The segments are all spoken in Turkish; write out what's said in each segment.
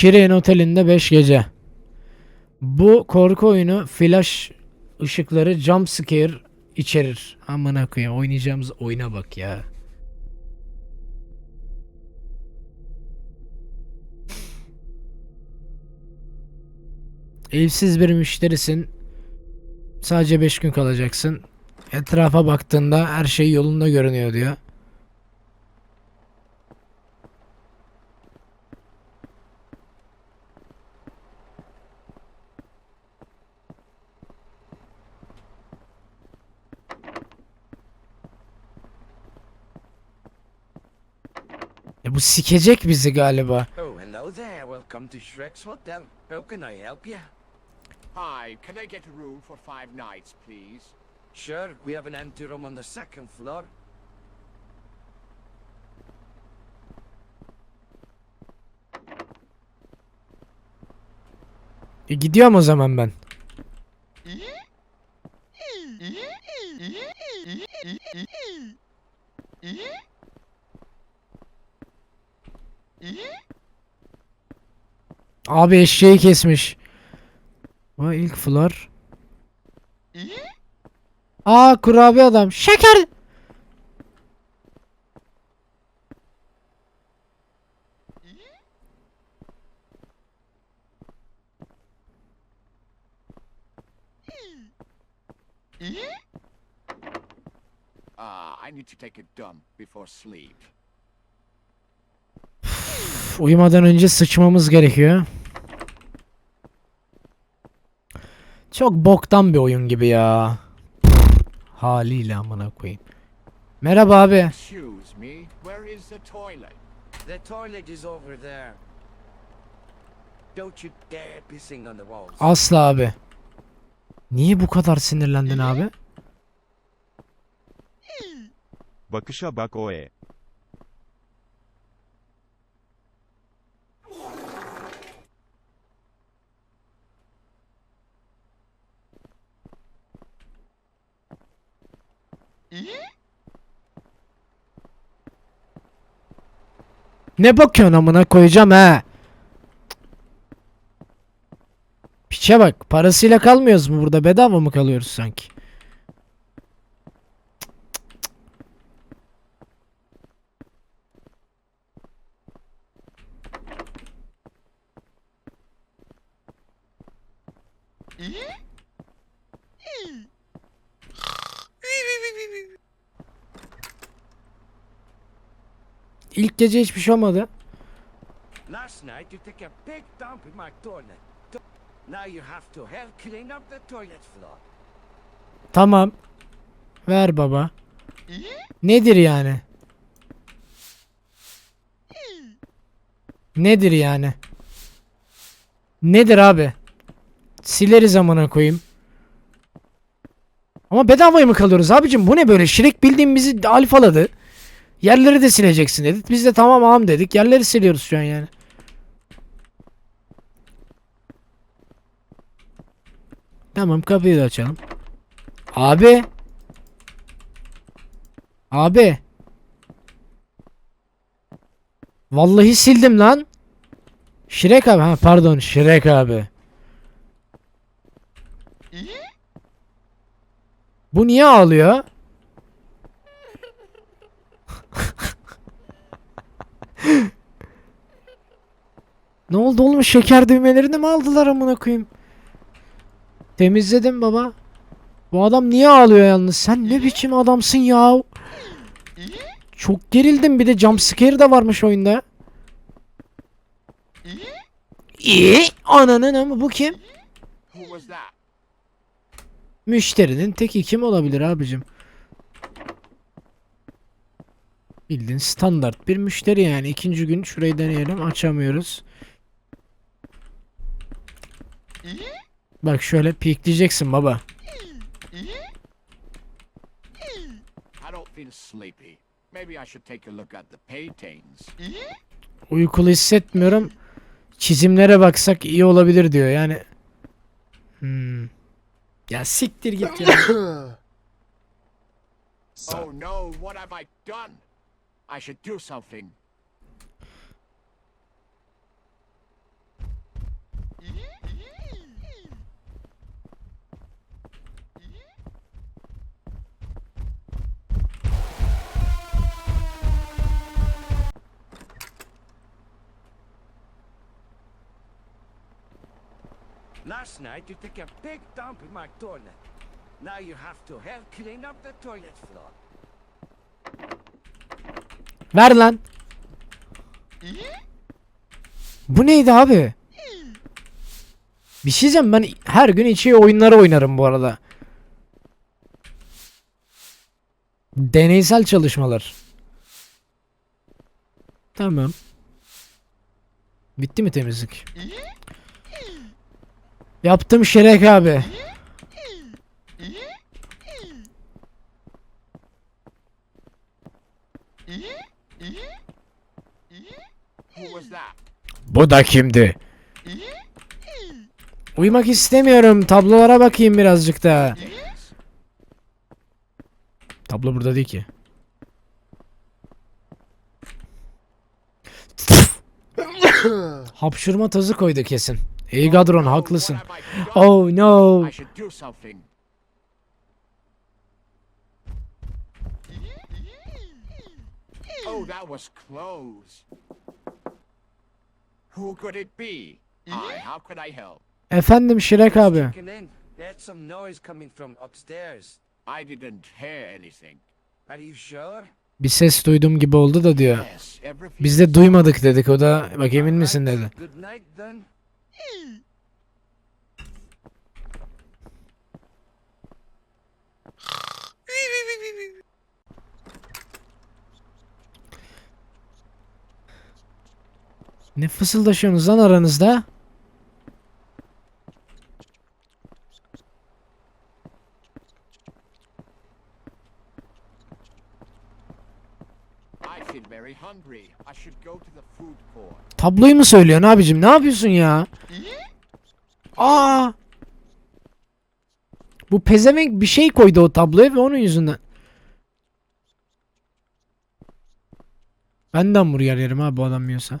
Şirin Oteli'nde 5 gece. Bu korku oyunu flash ışıkları jump scare içerir. Amına koyayım oynayacağımız oyuna bak ya. Evsiz bir müşterisin. Sadece 5 gün kalacaksın. Etrafa baktığında her şey yolunda görünüyor diyor. Bu sikecek bizi galiba. Oh, hello there. Welcome to Shrek's Hotel. How can I help you? Hi, can I get a room for five nights, please? Sure, we have an empty room on the second floor. E gidiyorum o zaman ben. Abi eşeği kesmiş. O ilk flor. Aa kurabiye adam. Şeker. Uh, I need to take a dump before sleep. Uyumadan önce sıçmamız gerekiyor. Çok boktan bir oyun gibi ya. Haliyle amına koyayım. Merhaba abi. Excuse me, where is the toilet? The toilet is over there. Don't you dare pissing on the walls. Asla abi. Niye bu kadar sinirlendin abi? Bakışa bak o e. Ne bakıyorsun amına koyacağım he? Piçe bak. Parasıyla kalmıyoruz mu burada? Bedava mı kalıyoruz sanki? İlk gece hiçbir şey olmadı. Last night you took a big dump in my toilet. To- Now you have to help clean up the toilet floor. Tamam. Ver baba. Nedir yani? Nedir yani? Nedir abi? Sileriz amına koyayım. Ama bedavaya mı kalıyoruz abicim? Bu ne böyle? Şirek bildiğin bizi alfaladı. Yerleri de sileceksin dedi. Biz de tamam ağam dedik. Yerleri siliyoruz şu an yani. Tamam kapıyı da açalım. Abi. Abi. Vallahi sildim lan. Şirek abi. Ha pardon Şirek abi. Bu niye ağlıyor? ne oldu oğlum şeker düğmelerini mi aldılar amına koyayım? Temizledim baba. Bu adam niye ağlıyor yalnız? Sen ne biçim adamsın ya? Çok gerildim bir de jumpscare de varmış oyunda. İyi. Ananın ama bu kim? Who was that? Müşterinin teki kim olabilir abicim? Bildiğin standart bir müşteri yani. İkinci gün şurayı deneyelim. Açamıyoruz. Bak şöyle pikleyeceksin baba. Uykulu hissetmiyorum. Çizimlere baksak iyi olabilir diyor yani. Hmm. Ya siktir git ya. Oh no, what have I done? I should do something. Last night you took a big dump in my toilet. Now you have to help clean up the toilet floor. Ver lan. Bu neydi abi? Bir şey diyeceğim ben her gün içi oyunları oynarım bu arada. Deneysel çalışmalar. Tamam. Bitti mi temizlik? Yaptım Şerek abi. Bu da kimdi? Uyumak istemiyorum. Tablolara bakayım birazcık da. Tablo burada değil ki. Hapşurma tazı koydu kesin. İyi Gadron haklısın. Oh no. Oh, that was close. Who could it be? I, how could I help? Efendim Şirek abi. There's some noise coming from upstairs. I didn't hear anything. Are you sure? Bir ses duydum gibi oldu da diyor. Biz de duymadık dedik. O da bak emin misin dedi. Ne fısıldaşıyorsunuz lan aranızda? I feel very hungry. I should go to the food court. Tabloyu mu söylüyorsun abicim? Ne yapıyorsun ya? Aa! Bu pezevenk bir şey koydu o tabloya ve onun yüzünden. Ben de hamburger yerim ha bu adam yiyorsa.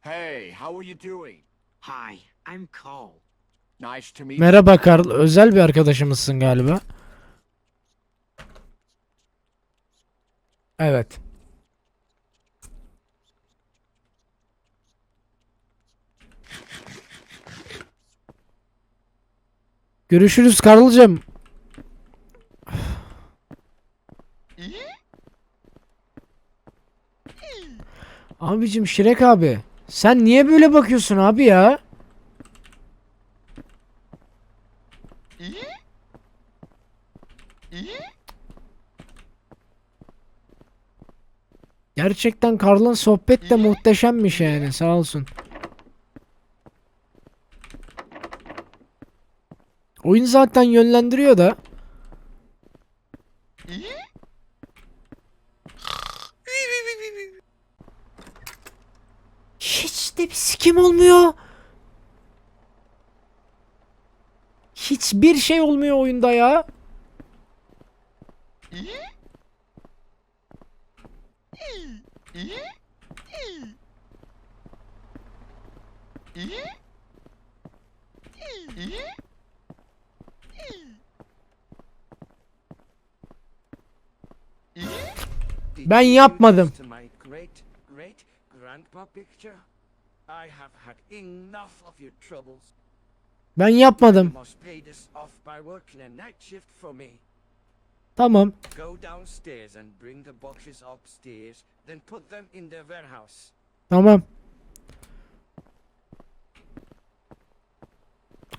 Hey, how are you doing? Hi, I'm Cole. Nice to meet Merhaba Karl. Özel bir arkadaşımızsın galiba. Evet. Görüşürüz Karl'cığım. Abicim Şirek abi. Sen niye böyle bakıyorsun abi ya? Gerçekten Karl'ın sohbet de muhteşemmiş yani sağ olsun. Oyun zaten yönlendiriyor da. Hiç de bir sikim olmuyor. Hiçbir şey olmuyor oyunda ya. Did Ben you yapmadım. notice to my great great grandpa picture? I have had enough of your troubles. Ben You yapmadım. must pay this off by working a night shift for me. Tamam. Go downstairs and bring the boxes upstairs, then put them in the warehouse. Tamam.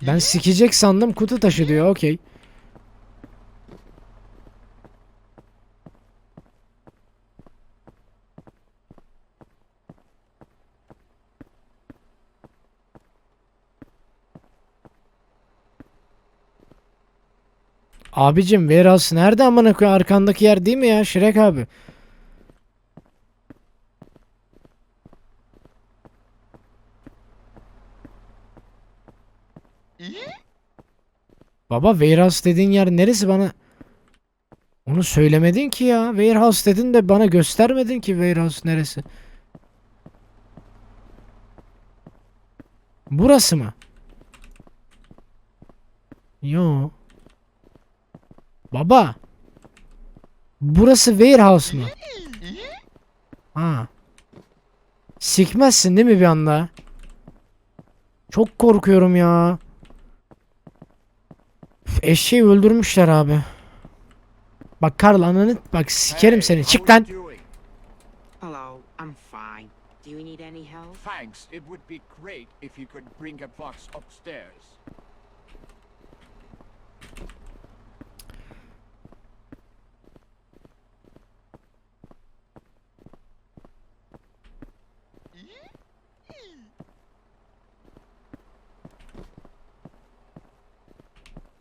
Ben sikecek sandım kutu taşı diyor okey. Abicim warehouse nerede amına koyayım arkandaki yer değil mi ya Şirek abi? Baba warehouse dediğin yer neresi bana? Onu söylemedin ki ya. Warehouse dedin de bana göstermedin ki warehouse neresi. Burası mı? Yo. Baba. Burası warehouse mı? Ha. Sikmezsin değil mi bir anda? Çok korkuyorum ya. Üf, Eşeği öldürmüşler abi. Bak Karl ananı bak sikerim Hey, seni. Çık lan. Hello, I'm fine. Do you need any help? Thanks. It would be great if you could bring a box upstairs.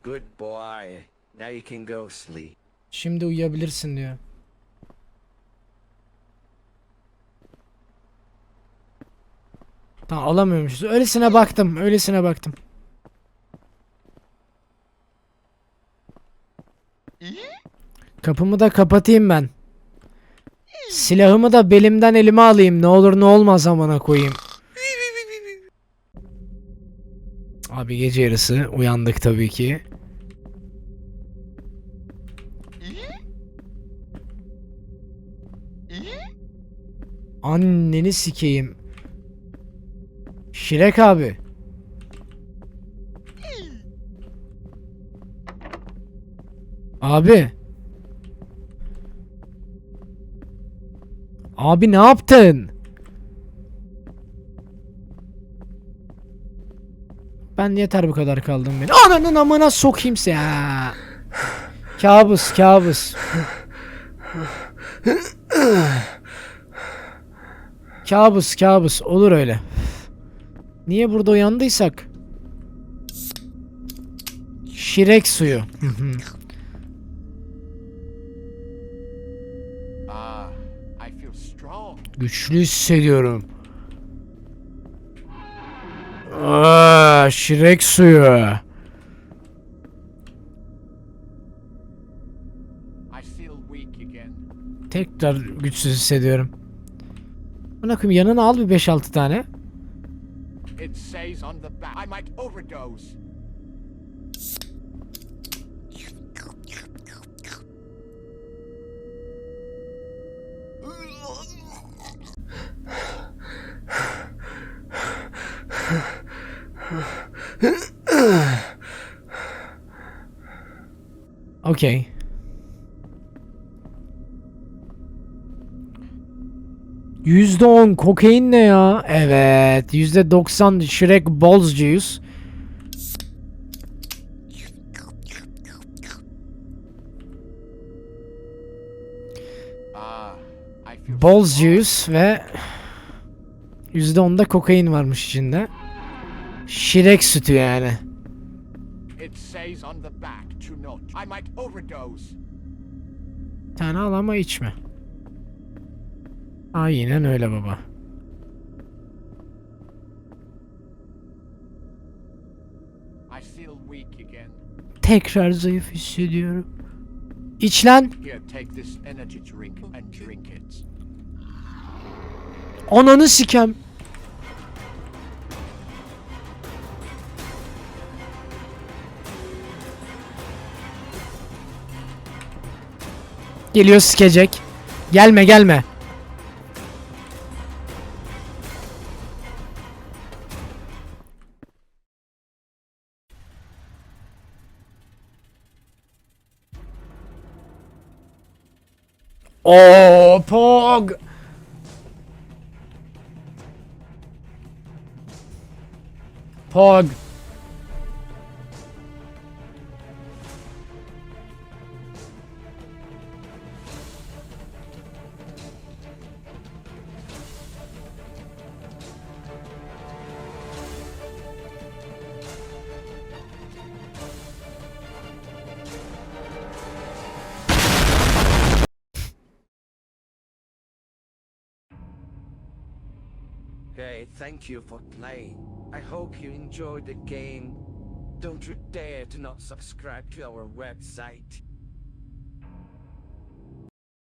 Good boy. Now you can go sleep. Şimdi uyuyabilirsin diyor. Tamam alamıyormuşuz. Öylesine baktım. Öylesine baktım. Kapımı da kapatayım ben. Silahımı da belimden elime alayım. Ne olur ne olmaz amına koyayım. Abi gece yarısı uyandık tabii ki. Anneni sikeyim. Şirek abi. Abi. Abi ne yaptın? Ben yeter bu kadar kaldım beni. Ananın amına sokayım seni. Kabus kabus. Kabus kabus olur öyle. Niye burada uyandıysak? Şirek suyu. Hı hı. Ah, I feel strong. Güçlü hissediyorum. Aa, şirek suyu. I feel weak again. Tekrar güçsüz hissediyorum. Bana koyayım yanına al bir 5-6 tane. It says on the back I might overdose. okay. %10 kokain ne ya? Evet. %90 Shrek Balls Juice. Balls Juice ve %10'da kokain varmış içinde. Şirek sütü yani. It tane al ama içme. Aynen öyle baba. Tekrar zayıf hissediyorum. İç lan. Ananı sikem. Geliyor sikecek. Gelme gelme. Oo pog. Pog. Thank you for playing. I hope you enjoyed the game. Don't you dare to not subscribe to our website.